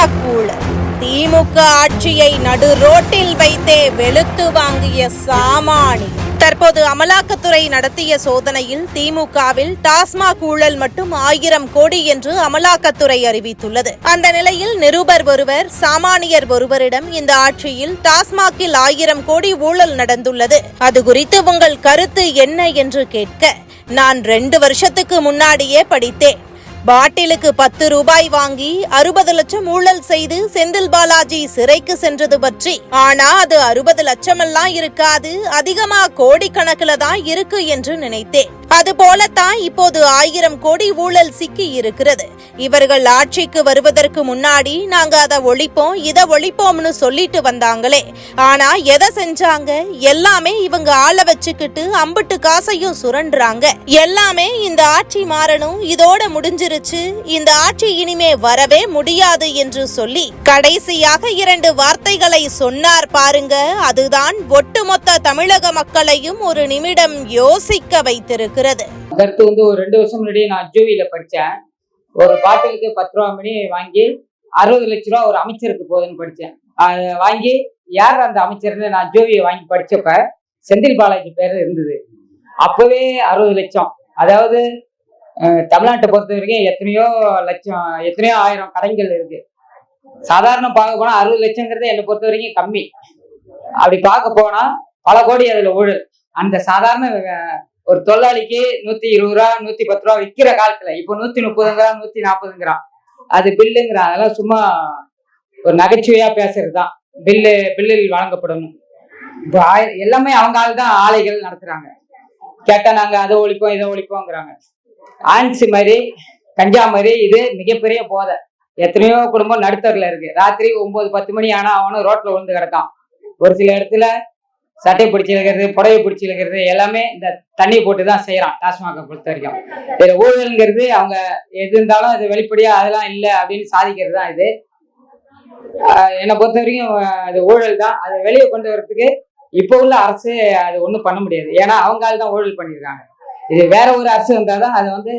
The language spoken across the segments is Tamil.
டாஸ்மாக் திமுக ஆட்சியை நடு ரோட்டில் வைத்தே வெளுத்து வாங்கிய சாமானி. தற்போது அமலாக்கத்துறை நடத்திய சோதனையில் திமுகவில் டாஸ்மாக் ஊழல் மட்டும் ஆயிரம் கோடி என்று அமலாக்கத்துறை அறிவித்துள்ளது. அந்த நிலையில் நிருபர் ஒருவர் சாமானியர் ஒருவரிடம் இந்த ஆட்சியில் டாஸ்மாகில் ஆயிரம் கோடி ஊழல் நடந்துள்ளது. அது குறித்து உங்கள் கருத்து என்ன என்று கேட்க நான் ரெண்டு வருஷத்துக்கு முன்னாடியே படித்தேன். பாட்டிலுக்கு பத்து ரூபாய் வாங்கி அறுபது லட்சம் ஊழல் செய்து செந்தில் பாலாஜி சிறைக்கு சென்றது பற்றி. ஆனா அது அறுபது லட்சமெல்லாம் இருக்காது. அதிகமா கோடிக்கணக்கில் தான் இருக்கு என்று நினைத்தேன். அதுபோலத்தான் இப்போது ஆயிரம் கோடி ஊழல் சிக்கி இருக்கிறது. இவர்கள் ஆட்சிக்கு வருவதற்கு முன்னாடி நாங்க அதை ஒழிப்போம் இதை ஒழிப்போம்னு சொல்லிட்டு வந்தாங்களே. ஆனா எதை செஞ்சாங்க? எல்லாமே இவங்க ஆள வச்சுக்கிட்டு அம்புட்டு காசையும் சுரண்டுறாங்க. எல்லாமே இந்த ஆட்சி மாறணும் இதோட முடிஞ்சிருச்சு இந்த ஆட்சி இனிமே வரவே முடியாது என்று சொல்லி கடைசியாக இரண்டு வார்த்தைகளை சொன்னார் பாருங்க அதுதான் ஒட்டுமொத்த தமிழக மக்களையும் ஒரு நிமிடம் யோசிக்க வைத்திருக்கிறது. கருத்து வந்து ஒரு ரெண்டு வருஷம் முன்னாடி நான் ஜூவில படித்தேன் ஒரு பாட்டிலுக்கு பத்து ரூபா மணி வாங்கி அறுபது லட்ச ரூபா ஒரு அமைச்சருக்கு போகுதுன்னு படித்தேன் அதை வாங்கி யார் அந்த அமைச்சர்னு நான் ஜோவியை வாங்கி படித்தப்ப செந்தில் பாலாஜி பேர் இருந்தது. அப்போவே அறுபது லட்சம். அதாவது தமிழ்நாட்டை பொறுத்த வரைக்கும் எத்தனையோ லட்சம் எத்தனையோ ஆயிரம் கடைகள் இருக்கு. சாதாரண பார்க்க போனால் அறுபது லட்சங்கிறது என்னை பொறுத்த வரைக்கும் கம்மி. அப்படி பார்க்க போனால் பல கோடி அதுல ஊழல். அந்த சாதாரண ஒரு தொழிலாளிக்கு நூத்தி இருபது ரூபா நூத்தி பத்து ரூபா விற்கிற காலத்துல இப்போ நூத்தி முப்பதுங்கிறான் நூத்தி நாற்பதுங்கிறான் அது பில்லுங்கிறான் அதெல்லாம் சும்மா ஒரு நகைச்சுவையா பேசுறது தான் பில்லு பில்லில் வழங்கப்படணும். இப்போ எல்லாமே அவங்க ஆள் தான் ஆலைகள் நடத்துறாங்க. கேட்டா நாங்க அதை ஒழிப்போம் இதை ஒழிப்போங்கிறாங்க. ஆன்சி மாதிரி கஞ்சா மாதிரி இது மிகப்பெரிய போதை. எத்தனையோ குடும்பம் நடுத்தரில் இருக்கு. ராத்திரி ஒன்பது பத்து மணி ஆனா அவனும் ரோட்ல விழுந்து கிடக்கான். ஒரு சில இடத்துல சட்டை பிடிச்சி இழுக்கிறது புடவை பிடிச்சி இழுக்கிறது எல்லாமே இந்த தண்ணி போட்டு தான் செய்யறான் டாஸ்மாகை பொறுத்த வரைக்கும். இதுல ஊழல்ங்கிறது அவங்க எது இருந்தாலும் அது வெளிப்படையா அதெல்லாம் இல்லை அப்படின்னு சாதிக்கிறது தான் இது. என்னை பொறுத்த வரைக்கும் அது ஊழல் தான். அதை வெளியே கொண்டு வரதுக்கு இப்போ உள்ள அரசு அது ஒன்றும் பண்ண முடியாது. ஏன்னா அவங்களால தான் ஊழல் பண்ணியிருக்காங்க. இது வேற ஒரு அரசு வந்தால் தான் அதை வந்து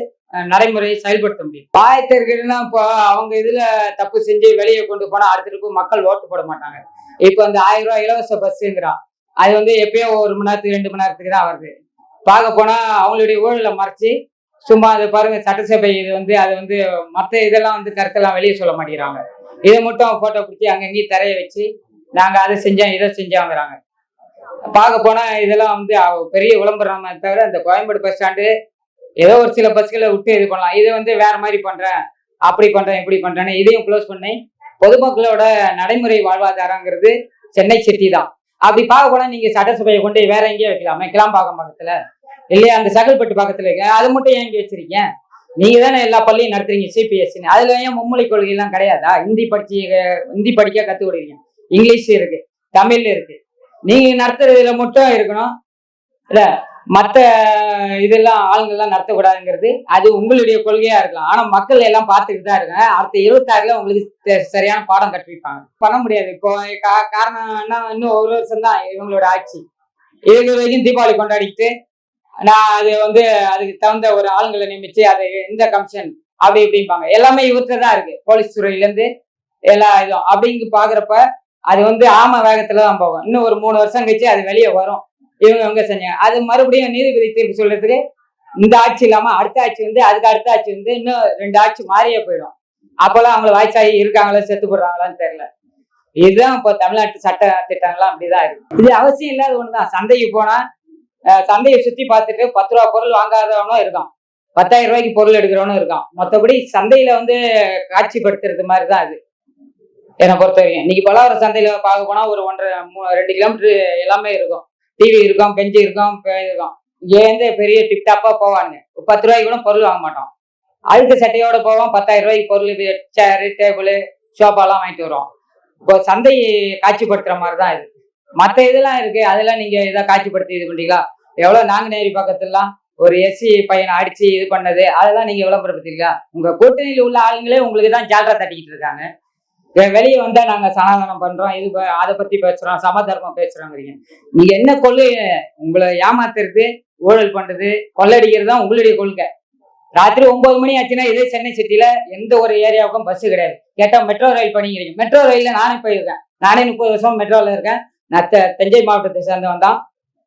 நடைமுறையை செயல்படுத்த முடியும். பாயத்திற்குன்னா இப்போ அவங்க இதுல தப்பு செஞ்சு வெளியே கொண்டு போனா அடுத்த மக்கள் ஓட்டு போட மாட்டாங்க. இப்போ அந்த ஆயிரம் ரூபாய் இலவச பஸ்ஸுங்கிறான். அது வந்து எப்பயோ ஒரு மணி நேரத்துக்கு ரெண்டு மணி நேரத்துக்கு தான் வருது. பார்க்க போனா அவங்களுடைய ஊழலை மறைச்சு சும்மா அதை பாருங்க சட்டசபை இது வந்து அது வந்து மற்ற இதெல்லாம் வந்து கருத்தெல்லாம் வெளியே சொல்ல மாட்டேங்கிறாங்க. இதை மட்டும் போட்டோ பிடிச்சி அங்கங்கேயும் தரைய வச்சு நாங்கள் அதை செஞ்சோம் இதை செஞ்சோங்கிறாங்க. பார்க்க போனா இதெல்லாம் வந்து அவ- பெரிய விளம்பரம் தவிர அந்த கோயம்பேடு பஸ் ஸ்டாண்டு ஏதோ ஒரு சில பஸ்களை விட்டு இது பண்ணலாம். இதை வந்து வேற மாதிரி பண்றேன் அப்படி பண்றேன் இப்படி பண்றேன்னு இதையும் க்ளோஸ் பண்ணி பொதுமக்களோட நடைமுறை வாழ்வாதாரங்கிறது சென்னை சிட்டி தான் அப்படி பார்க்க கூட நீங்க சட்டசபையை கொண்டு போய் வேற எங்கேயோ வைக்கலாமே. கிளாம்பாக்கம் பக்கத்துல. இல்லையா அந்த சகல்பட்டு பக்கத்துல இருக்க. அது மட்டும் ஏன் இங்க வச்சிருக்கீங்க? நீங்க தானே எல்லா பள்ளியும் நடத்துறீங்க சிபிஎஸ்சின்னு அதுல ஏன் மும்மொழி கொள்கை எல்லாம் கிடையாதா? ஹிந்தி படிச்சு ஹிந்தி படிக்க கத்து கொடுக்குறீங்க. இங்கிலீஷ் இருக்கு தமிழ் இருக்கு. நீங்க நடத்துறதுல மட்டும் இருக்கணும். இல்ல மற்ற இதெல்லாம் ஆளுங்கள்லாம் நடத்தக்கூடாதுங்கிறது அது உங்களுடைய கொள்கையா இருக்கலாம். ஆனா மக்கள் எல்லாம் பார்த்துக்கிட்டு தான் இருக்காங்க. அடுத்த இருபத்தாறுல உங்களுக்கு சரியான பாடம் கற்றுப்பாங்க பண்ண முடியாது. இப்போ கா- காரணம் என்ன இன்னும் ஒரு வருஷம் தான் இவங்களோட ஆட்சி. இது வரைக்கும் தீபாவளி கொண்டாடிக்கிட்டு நான் அது வந்து அதுக்கு தகுந்த ஒரு ஆளுங்களை நியமிச்சு அது எந்த கமிஷன் அப்படி இப்படிம்பாங்க. எல்லாமே இவர்கிட்ட தான் இருக்கு. போலீஸ் துறையிலேருந்து எல்லா இதுவும். அப்படிங்க பாக்குறப்ப அது வந்து ஆம வேகத்துல தான் போகும். இன்னும் ஒரு மூணு வருஷம் கழிச்சு அது வெளியே வரும். இவங்க அவங்க செஞ்சாங்க அது மறுபடியும் நீதிபதி தீர்ப்பு சொல்றதுக்கு இந்த ஆட்சி இல்லாம அடுத்த ஆட்சி வந்து அதுக்கு அடுத்த ஆட்சி வந்து இன்னும் ரெண்டு ஆட்சி மாறியே போயிடும். அப்பெல்லாம் அவங்கள வாய்ச்சாகி இருக்காங்களோ செத்து போடுறாங்களான்னு தெரியல. இதுதான் இப்போ தமிழ்நாட்டு சட்ட திட்டங்கள்லாம் அப்படிதான் இருக்கு. இது அவசியம் இல்லாத ஒண்ணுதான். சந்தைக்கு போனா சந்தையை சுத்தி பார்த்துட்டு பத்து ரூபா பொருள் வாங்காதவனும் இருக்கான். பத்தாயிரம் ரூபாய்க்கு பொருள் எடுக்கிறவனும் இருக்கான். மற்றபடி சந்தையில வந்து காட்சிப்படுத்துறது மாதிரி தான் அது என்னை பொறுத்த வரைக்கும் இன்னைக்கு பலவர சந்தையில பார்க்க போனா ஒரு ஒன்றரை மூணு ரெண்டு கிலோமீட்டர் எல்லாமே இருக்கும். டிவி இருக்கும் பெஞ்சு இருக்கும் இருக்கும் ஏந்து பெரிய டிப்டாப்பா போவானுங்க. பத்து ரூபாய்க்கு கூட பொருள் வாங்க மாட்டோம். அழுக்கு சட்டையோட போவோம் பத்தாயிரம் ரூபாய்க்கு பொருள் சேரு டேபிள் சோஃபாலாம் வாங்கிட்டு வருவோம். இப்போ சந்தை காட்சிப்படுத்துற மாதிரி தான் இது. மற்ற இதெல்லாம் இருக்கு அதெல்லாம் நீங்க இதை காட்சிப்படுத்தி இது பண்றீங்களா? எவ்வளவு நாங்குநேரி பக்கத்துலாம் ஒரு எஸ்சி பையனை அடிச்சு இது பண்ணது அதெல்லாம் நீங்க விளம்பரப்படுத்தீங்களா உங்க கூட்டணியில் உள்ள ஆளுங்களே உங்களுக்கு தான் ஜால்ரா தட்டிக்கிட்டு இருக்காங்க. வெளியே வந்தா நாங்க சனாதனம் பண்றோம் இது அதை பத்தி பேசுறோம் சமதர்மம் பேசுறோங்கிறீங்க. நீங்க என்ன கொள்கை உங்களை ஏமாத்துறது ஊழல் பண்றது கொள்ளடிக்கிறது தான் உங்களுடைய கொள்கை. ராத்திரி ஒன்பது மணி ஆச்சுன்னா இதே சென்னை சிட்டியில எந்த ஒரு ஏரியாவுக்கும் பஸ் கிடையாது. கேட்டா மெட்ரோ ரயில் பண்ணிக்கிறீங்க. மெட்ரோ ரயில்ல நானே போயிருக்கேன். நானே முப்பது வருஷம் மெட்ரோல இருக்கேன். நான் தஞ்சை மாவட்டத்தை சேர்ந்தவன் தான்.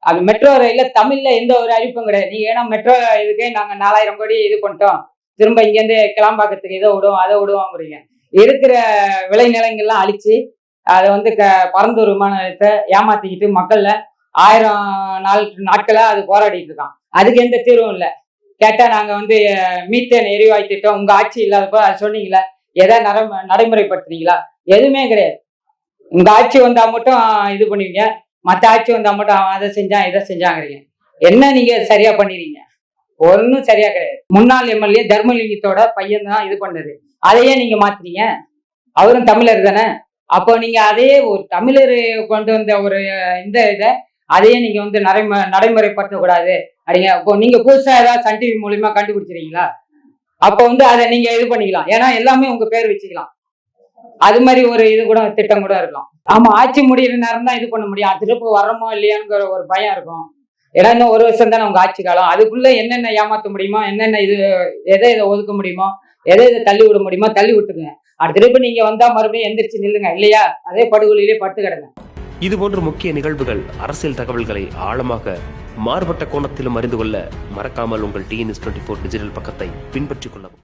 அது மெட்ரோ ரயில்ல தமிழ்ல எந்த ஒரு அறிவிப்பும் கிடையாது. நீங்க ஏன்னா மெட்ரோ இதுக்கே நாங்க நாலாயிரம் கோடி இது பண்ணிட்டோம். திரும்ப இங்கேருந்து கிளம்பாக்கத்துக்கு இதை விடுவோம் அதை விடுவோங்கிறீங்க இருக்கிற விளைநிலங்கள்லாம் அழிச்சு அதை வந்து க பரந்தூர் விமான நிலையத்தை ஏமாத்திக்கிட்டு மக்கள்ல ஆயிரம் நாள் நாட்களாக அது போராடிட்டு இருக்கான். அதுக்கு எந்த தீர்வும் இல்லை. கேட்டால் நாங்கள் வந்து மீத்தேன் எரிவாயு திட்டம் ஆட்சி இல்லாதப்போ அதை சொன்னீங்களா எதை நட நடைமுறைப்படுத்துனீங்களா எதுவுமே கிடையாது. உங்கள் ஆட்சி வந்தால் மட்டும் இது பண்ணுவீங்க. மற்ற ஆட்சி வந்தால் மட்டும் அவன் அதை செஞ்சான் இதை செஞ்சாங்கிறீங்க. என்ன நீங்கள் சரியாக பண்ணிடுறீங்க ஒன்றும் சரியாக கிடையாது. முன்னாள் எம்எல்ஏ தர்மலிங்கத்தோட பையன் தான் இது பண்ணது. அதையே நீங்க மாத்துறீங்க? அவரும் தமிழர் தானே? அப்போ நீங்க அதையே ஒரு தமிழர் கொண்டு வந்த ஒரு இந்த இதை அதையே நீங்க வந்து நடைமுறை நடைமுறைப்படுத்த கூடாது. அப்படிங்க இப்போ நீங்க புதுசா ஏதாவது சன் டிவி மூலியமா கண்டுபிடிச்சிருக்கீங்களா? அப்போ வந்து அதை நீங்க இது பண்ணிக்கலாம். ஏன்னா எல்லாமே உங்க பேர் வச்சுக்கலாம். அது மாதிரி ஒரு இது கூட திட்டம் கூட இருக்கலாம். ஆமா ஆட்சி முடியிற நேரம் தான் இது பண்ண முடியும். திருப்பு திரும்ப வர்றோமோ இல்லையாங்கிற ஒரு பயம் இருக்கும். ஏன்னா இன்னும் ஒரு வருஷம் தானே உங்க ஆட்சி காலம். அதுக்குள்ள என்னென்ன ஏமாத்த முடியுமோ என்னென்ன இது எதை இதை ஒதுக்க முடியுமோ எதை இதை தள்ளி விட முடியுமோ தள்ளி விட்டுங்க அடுத்த திருப்பி நீங்க வந்தா மறுபடியும் எந்திரிச்சு நில்லுங்க. இல்லையா? அதே படுகொலையிலே படுத்து கிடங்க. இதுபோன்ற முக்கிய நிகழ்வுகள் அரசியல் தகவல்களை ஆழமாக மாறுபட்ட கோணத்திலும் அறிந்து கொள்ள மறக்காமல் உங்கள் டிஎன்எஸ் டுவெண்ட்டி ஃபோர் டிஜிட்டல் பக்கத்தை பின்பற்றிக் கொள்ளவும்.